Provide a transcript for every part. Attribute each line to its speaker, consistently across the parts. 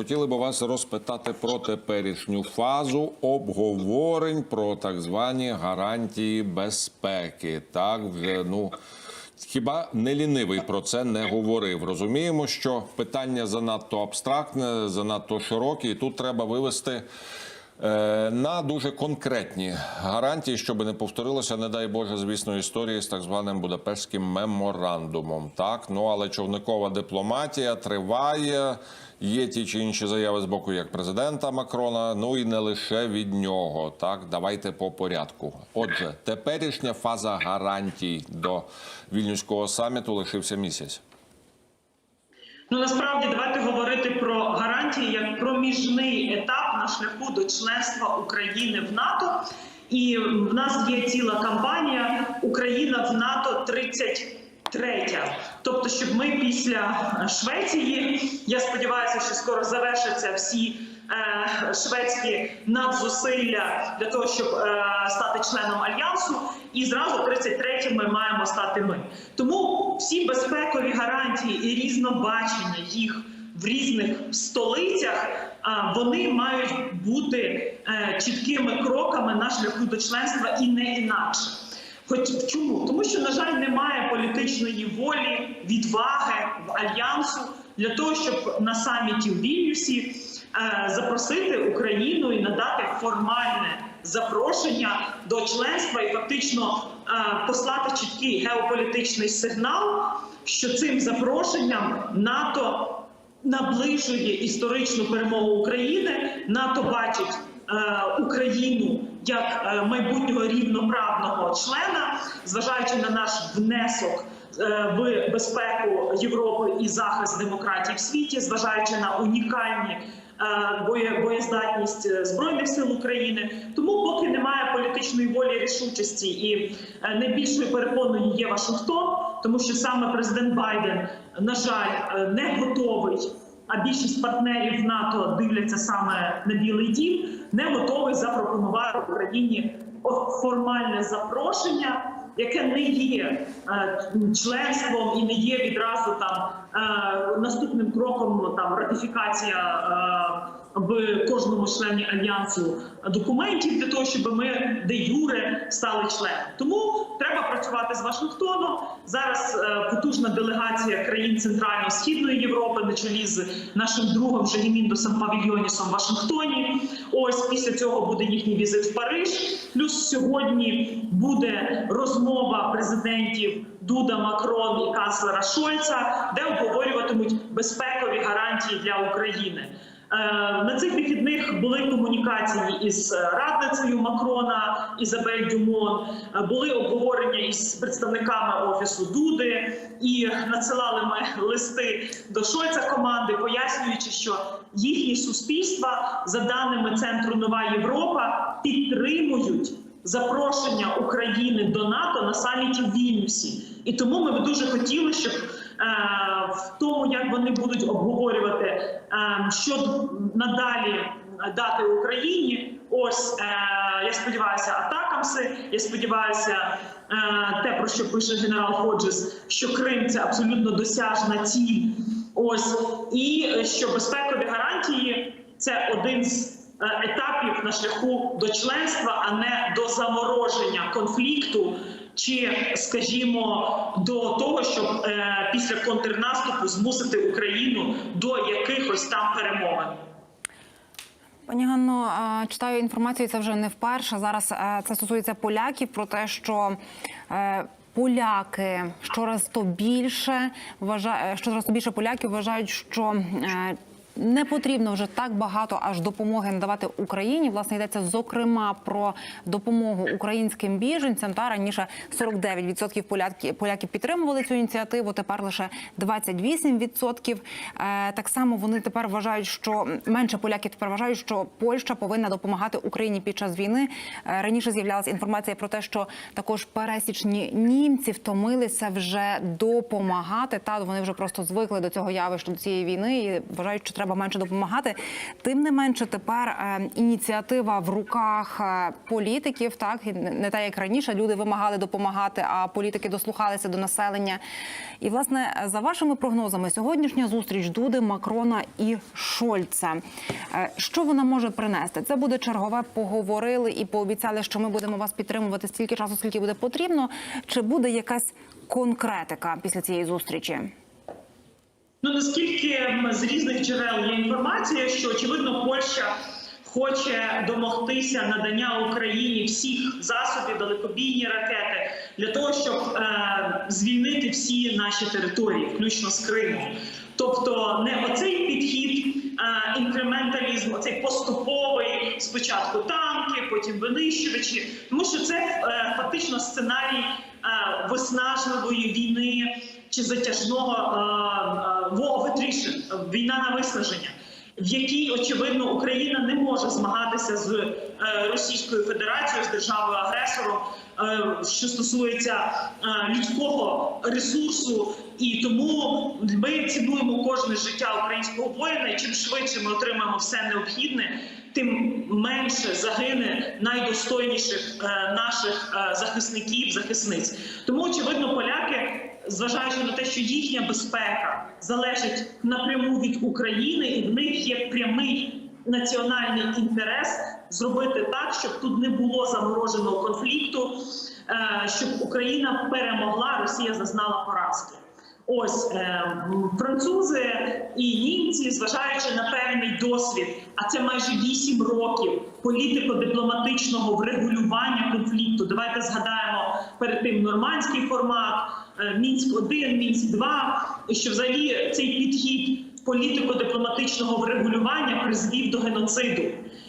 Speaker 1: хотіли б вас розпитати про теперішню фазу обговорень про так звані гарантії безпеки. Так, вже ну. Хіба не лінивий про це не говорив? Розуміємо, що питання занадто абстрактне, занадто широке, і тут треба вивести на дуже конкретні гарантії, щоб не повторилося, не дай Боже, звісно, історії з так званим Будапештським меморандумом. Так, ну але човникова дипломатія триває. Є ті чи інші заяви з боку як президента Макрона, ну і не лише від нього. Так, давайте по порядку. Отже, теперішня фаза гарантій до вільнюського саміту лишився місяць.
Speaker 2: Ну насправді давайте говорити про гарантії як проміжний етап на шляху до членства України в НАТО. І в нас є ціла кампанія Україна в НАТО 33 Тобто, щоб ми після Швеції, я сподіваюся, що скоро завершаться всі е, шведські надзусилля для того, щоб е, стати членом альянсу, і зразу 33-м ми маємо стати ми. Тому всі безпекові гарантії і різнобачення їх в різних столицях. Вони мають бути е, чіткими кроками на шляху до членства і не інакше. Хоч чому? Тому що, на жаль, немає політичної волі, відваги в альянсу для того, щоб на саміті в Вільнюсі е, запросити Україну і надати формальне запрошення до членства і фактично е, послати чіткий геополітичний сигнал, що цим запрошенням НАТО наближує історичну перемогу України. НАТО бачить е, Україну як е, майбутнього рівноправного члена, зважаючи на наш внесок. е, В безпеку Європи і захист демократії в світі, зважаючи на унікальні боєздатність е, збройних сил України, тому поки немає політичної волі рішучості і е, найбільшою перепоною є Вашингтон, тому що саме президент Байден, на жаль, е, не готовий. А більшість партнерів НАТО дивляться саме на Білий Дім, не готовий запропонувати Україні формальне запрошення, яке не є е, членством і не є відразу там е, наступним кроком там ратифікація. В кожному члені альянсу документів для того, щоб ми де юре стали членом. Тому треба працювати з Вашингтоном. Зараз е, потужна делегація країн Центрально-східної Європи на чолі з нашим другом Жегіміндосом Павільйонісом в Вашингтоні. Ось після цього буде їхній візит в Париж. Плюс сьогодні буде розмова президентів Дуда, Макрон і канцлера Шольца, де обговорюватимуть безпекові гарантії для України. Е, На цих вихідних були комунікації із е, радницею Макрона Ізабель Дюмон, е, були обговорення із представниками офісу Дуди і надсилали ми листи до Шольца команди, пояснюючи, що їхні суспільства, за даними центру Нова Європа, підтримують запрошення України до НАТО на саміті в Вільнюсі. І тому ми б дуже хотіли, щоб в тому, як вони будуть обговорювати, е, що надалі дати Україні. Ось е, я сподіваюся, атакамси. Я сподіваюся, е, те про що пише генерал Ходжес, що Крим це абсолютно досяжна ціль. Ось і е, що безпекові гарантії це один з е, етапів на шляху до членства, а не до замороження конфлікту. Чи, скажімо, до того, щоб е, після контрнаступу змусити Україну до якихось там перемовин?
Speaker 3: Пані Ганно, е, читаю інформацію. Це вже не вперше. Зараз е, це стосується поляків про те, що е, поляки щораз то більше вважає, щораз то більше поляків вважають, що не потрібно вже так багато аж допомоги надавати Україні. Власне йдеться зокрема про допомогу українським біженцям. Та раніше 49% поляків поляків підтримували цю ініціативу. Тепер лише 28%. Е, Так само вони тепер вважають, що менше поляків тепер вважають, що Польща повинна допомагати Україні під час війни. Е, Раніше з'являлася інформація про те, що також пересічні німці втомилися вже допомагати. Та вони вже просто звикли до цього явища до цієї війни і вважають, що треба менше допомагати. Тим не менше, тепер е, ініціатива в руках е, політиків, так не те, як раніше. Люди вимагали допомагати, а політики дослухалися до населення. І власне, за вашими прогнозами, сьогоднішня зустріч Дуди, Макрона і Шольца. Е, Що вона може принести? Це буде чергове. Поговорили і пообіцяли, що ми будемо вас підтримувати стільки часу, скільки буде потрібно. Чи буде якась конкретика після цієї зустрічі?
Speaker 2: Ну наскільки з різних джерел є інформація, що очевидно Польща хоче домогтися надання Україні всіх засобів далекобійні ракети для того, щоб е, звільнити всі наші території, включно з Криму. Тобто не оцей підхід інкременталізм, оцей поступовий спочатку танки, потім винищувачі, тому що це е, фактично сценарій е, виснажливої війни чи затяжного е, е, е, війна на виснаження, в якій очевидно Україна не може змагатися з е, Російською Федерацією, з державою агресором, е, що стосується е, людського ресурсу, і тому ми цінуємо кожне життя українського воїна. І чим швидше ми отримаємо все необхідне, тим менше загине найдостойніших е, наших е, захисників, захисниць. Тому очевидно, поляки зважаючи на те, що їхня безпека залежить напряму від України, і в них є прямий національний інтерес зробити так, щоб тут не було замороженого конфлікту, е, щоб Україна перемогла, Росія зазнала поразки. Ось е, французи і німці, зважаючи на певний досвід, а це майже 8 років політико-дипломатичного врегулювання конфлікту. Давайте згадаємо перед тим нормандський формат, е, мінськ 1 мінськ 2 що взагалі цей підхід політико-дипломатичного врегулювання призвів до геноциду.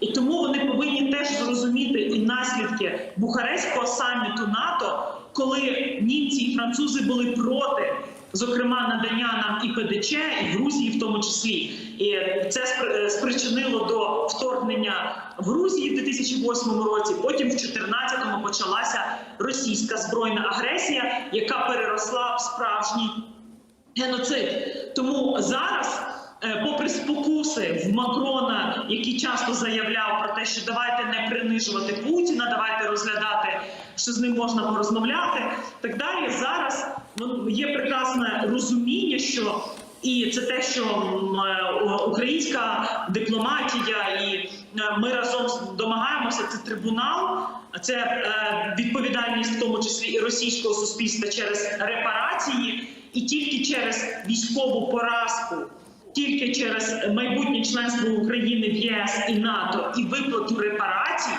Speaker 2: І тому вони повинні теж зрозуміти і наслідки Бухарестського саміту НАТО, коли німці і французи були проти зокрема надання нам і ПДЧ, і Грузії в тому числі. І це спри- спричинило до вторгнення в Грузії в 2008 році. Потім в 2014-му почалася російська збройна агресія, яка переросла в справжній геноцид. Тому зараз. Е, Попри спокуси в Макрона, який часто заявляв про те, що давайте не принижувати Путіна, давайте розглядати, що з ним можна порозмовляти, так далі. Зараз ну, є прекрасне розуміння, що і це те, що е, українська дипломатія, і е, ми разом домагаємося. Це трибунал, це відповідальність, в тому числі і російського суспільства через репарації, і тільки через військову поразку. Тільки через майбутнє членство України в ЄС і НАТО і виплату репарацій,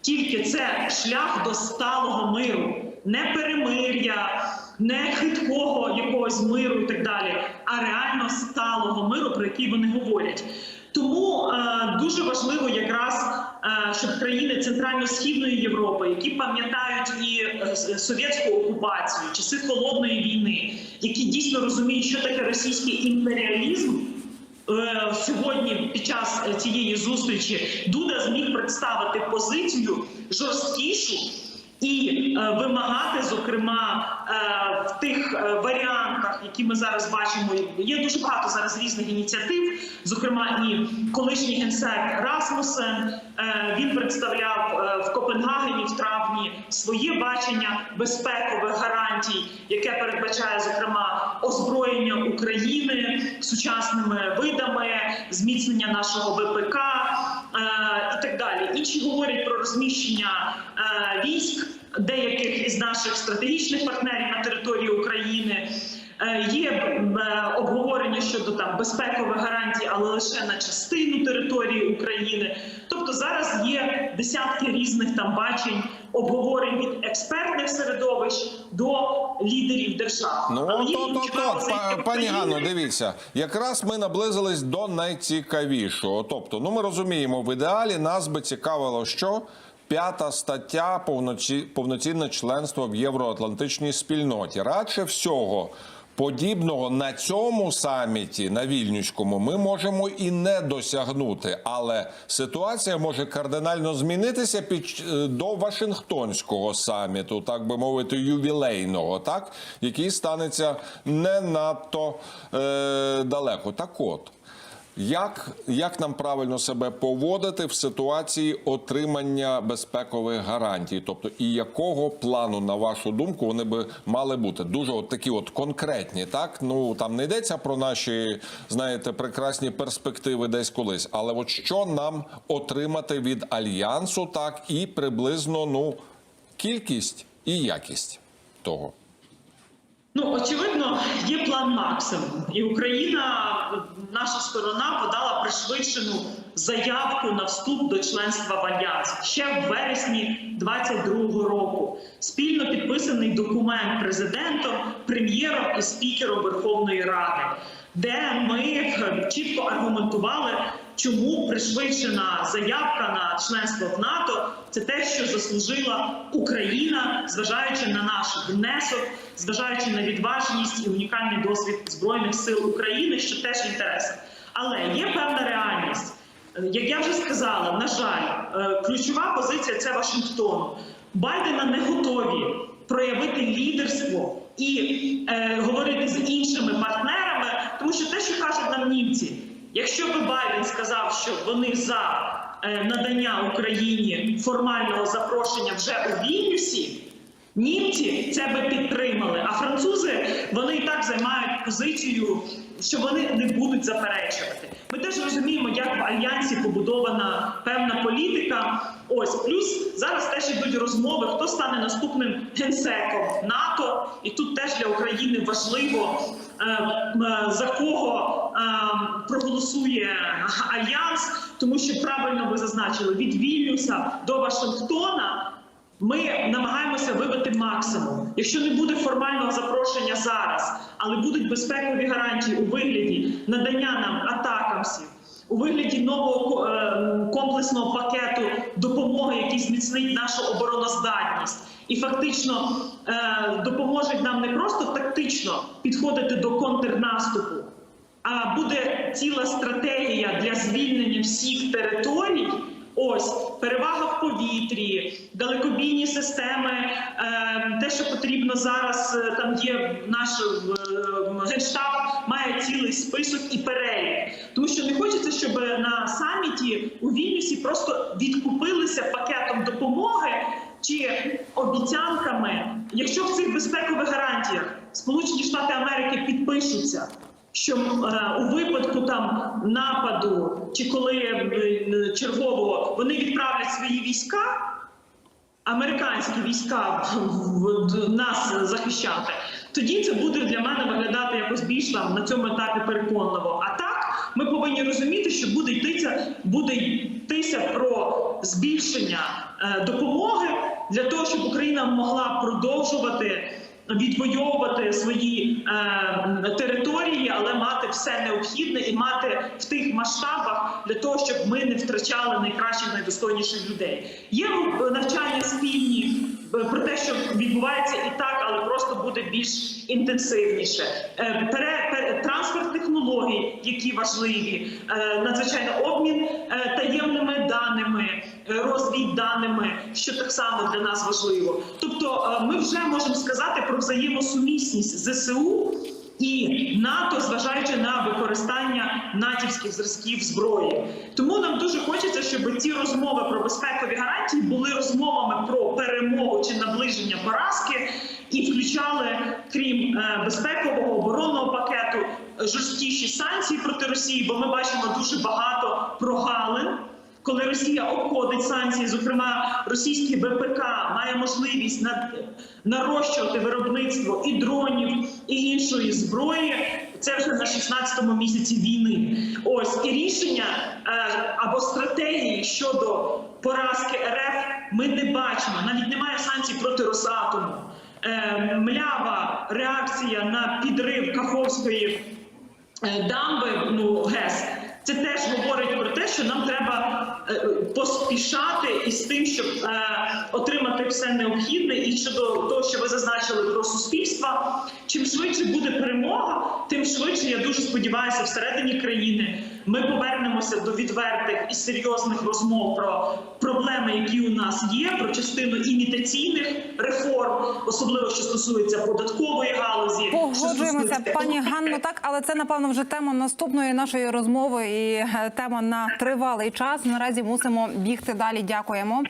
Speaker 2: тільки це шлях до сталого миру, не перемир'я, не хиткого якогось миру і так далі, а реально сталого миру, про який вони говорять. Тому е, дуже важливо якраз, е, щоб країни Центрально-східної Європи, які пам'ятають і е, совєтську окупацію, часи холодної війни, які дійсно розуміють, що таке російський імперіалізм. Е, Сьогодні під час е, цієї зустрічі Дуда зміг представити позицію жорсткішу і е, вимагати, зокрема, е, в тих е, варіантах, які ми зараз бачимо, є дуже багато зараз різних ініціатив. Зокрема, і колишній генсек Расмусен він представляв в Копенгагені в травні своє бачення безпекових гарантій, яке передбачає зокрема озброєння України сучасними видами, зміцнення нашого ВПК і так далі. Інші говорять про розміщення е, військ деяких із наших стратегічних партнерів на території України. Е, Є е, обговорення щодо там безпекових гарантій, але лише на частину території України. Тобто зараз є десятки різних там бачень, обговорень від експертних середовищ до лідерів держав.
Speaker 1: Ну
Speaker 2: Але
Speaker 1: от,
Speaker 2: зайти
Speaker 1: па-
Speaker 2: в
Speaker 1: пані. Ганно, дивіться, якраз ми наблизились до найцікавішого. Тобто, ну ми розуміємо, в ідеалі нас би цікавило, що п'ята стаття повноці, повноцінне членство в євроатлантичній спільноті. Радше всього. Подібного на цьому саміті на вільнюському ми можемо і не досягнути, але ситуація може кардинально змінитися під е, до Вашингтонського саміту, так би мовити, ювілейного, так який станеться не надто е, далеко. Так от. Як, як нам правильно себе поводити в ситуації отримання безпекових гарантій? Тобто, і якого плану, на вашу думку, вони би мали бути? Дуже от такі от конкретні, так? Ну там не йдеться про наші, знаєте, прекрасні перспективи десь колись. Але от що нам отримати від альянсу, так, і приблизно ну, кількість і якість того.
Speaker 2: Ну, очевидно, є план максимум, і Україна, наша сторона, подала пришвидшену заявку на вступ до членства в альянс ще в вересні 22-го року. Спільно підписаний документ президентом, прем'єром і спікером Верховної Ради, де ми е, чітко аргументували, чому пришвидшена заявка на членство в НАТО це те, що заслужила Україна, зважаючи на наш внесок, зважаючи на відважність і унікальний досвід збройних сил України, що теж в інтересах. Але є певна реальність. Е, Як я вже сказала, на жаль, е, ключова позиція це Вашингтон. Байдена не готові проявити лідерство і е, говорити з іншими партнерами, тому що те, що кажуть нам німці, якщо би Байден сказав, що вони за е, надання Україні формального запрошення вже у Вільнюсі. Німці це би підтримали, а французи вони і так займають позицію, що вони не будуть заперечувати. Ми теж розуміємо, як в альянсі побудована певна політика. Ось плюс зараз теж йдуть розмови, хто стане наступним генсеком НАТО, і тут теж для України важливо е, за кого е, проголосує альянс, тому що правильно ви зазначили від Вільнюса до Вашингтона. Ми намагаємося вибити максимум. Якщо не буде формального запрошення зараз, але будуть безпекові гарантії у вигляді надання нам атакамсів, у вигляді нового е, комплексного пакету допомоги, який зміцнить нашу обороноздатність, і фактично е, допоможуть нам не просто тактично підходити до контрнаступу, а буде ціла стратегія для звільнення всіх територій. Ось перевага в повітрі, далекобійні системи, е, те, що потрібно зараз. е, Там є наш е, генштаб, має цілий список і перелік. Тому що не хочеться, щоб на саміті у Вільнюсі просто відкупилися пакетом допомоги чи обіцянками, якщо в цих безпекових гарантіях Сполучені Штати Америки підпишуться що е, у випадку там нападу чи коли е, чергового вони відправлять свої війська, американські війська в- нас захищати, тоді це буде для мене виглядати якось більш там на цьому етапі переконливо. А так ми повинні розуміти, що буде йтися, буде йтися про збільшення е, допомоги для того, щоб Україна могла продовжувати відвоювати свої е, території, але мати все необхідне і мати в тих масштабах для того, щоб ми не втрачали найкращих, найдостойніших людей. Є навчання спільні е, про те, що відбувається і так, але просто буде більш інтенсивніше. Е, трансфер технологій, які важливі, е, надзвичайно обмін е, таємними даними, розвідданими, що так само для нас важливо. Тобто, е, ми вже можемо сказати про взаємосумісність ЗСУ. І НАТО, зважаючи на використання натівських зразків зброї, тому нам дуже хочеться, щоб ці розмови про безпекові гарантії були розмовами про перемогу чи наближення поразки, і включали, крім е, безпекового оборонного пакету, жорсткіші санкції проти Росії, бо ми бачимо дуже багато прогалин. Коли Росія обходить санкції, зокрема російський ВПК має можливість на- нарощувати виробництво і дронів, і іншої зброї. Це вже на 16-му місяці війни. Ось і рішення е, або стратегії щодо поразки РФ ми не бачимо. Навіть немає санкцій проти Росатому. Е, млява реакція на підрив Каховської е, дамби, ну ГЕС. Це теж говорить про те, що нам треба е, поспішати із тим, щоб е, отримати все необхідне, і щодо того, що ви зазначили про суспільство. Чим швидше буде перемога, тим швидше я дуже сподіваюся, всередині країни Ми повернемося до відвертих і серйозних розмов про проблеми, які у нас є, про частину імітаційних реформ, особливо що стосується податкової галузі.
Speaker 3: Погоджуємося,
Speaker 2: стосується
Speaker 3: пані Ганно. Так, але це напевно вже тема наступної нашої розмови і е, тема на тривалий час. Наразі мусимо бігти далі. Дякуємо.